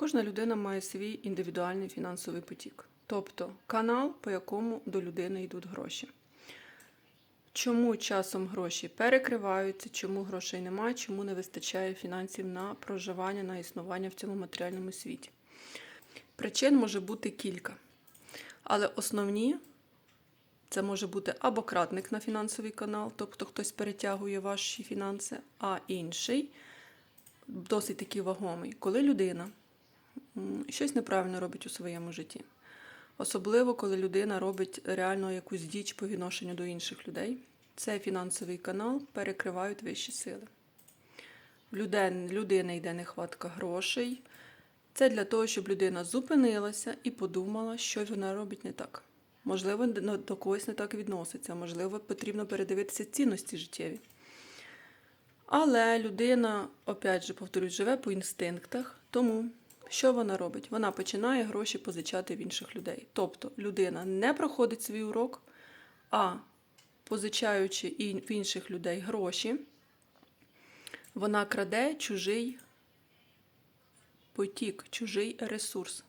Кожна людина має свій індивідуальний фінансовий потік, тобто канал, по якому до людини йдуть гроші. Чому часом гроші перекриваються, чому грошей немає, чому не вистачає фінансів на проживання, на існування в цьому матеріальному світі. Причин може бути кілька. Але основні це може бути або кратник на фінансовий канал, тобто хтось перетягує ваші фінанси, а інший досить такий вагомий, коли людина щось неправильно робить у своєму житті. Особливо, коли людина робить реально якусь діч по відношенню до інших людей. Цей фінансовий канал перекривають вищі сили. В людини, йде нехватка грошей. Це для того, щоб людина зупинилася і подумала, що вона робить не так. Можливо, до до когось не так відноситься, можливо, потрібно передивитися цінності життєві. Але людина, опять же, повторюсь, живе по інстинктах, тому що вона робить? Вона починає гроші позичати в інших людей. Тобто людина не проходить свій урок, а позичаючи в інших людей гроші, вона краде чужий потік, чужий ресурс.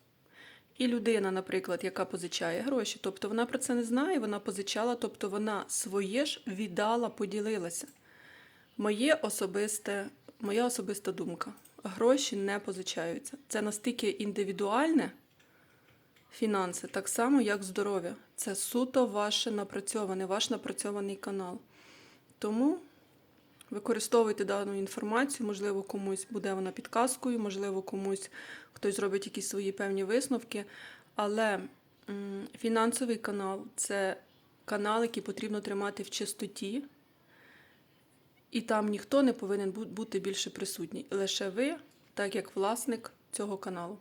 І людина, наприклад, яка позичає гроші, тобто вона про це не знає, вона позичала, тобто вона своє ж віддала, поділилася. Моє особисте, моя особиста думка. Гроші не позичаються. Це настільки індивідуальне фінанси, так само, як здоров'я. Це суто ваше напрацьоване, ваш напрацьований канал. Тому використовуйте дану інформацію, можливо, комусь буде вона підказкою, можливо, комусь хтось зробить якісь свої певні висновки. Але фінансовий канал це канал, який потрібно тримати в чистоті. І там ніхто не повинен бути більше присутній. Лише ви, так як власник цього каналу.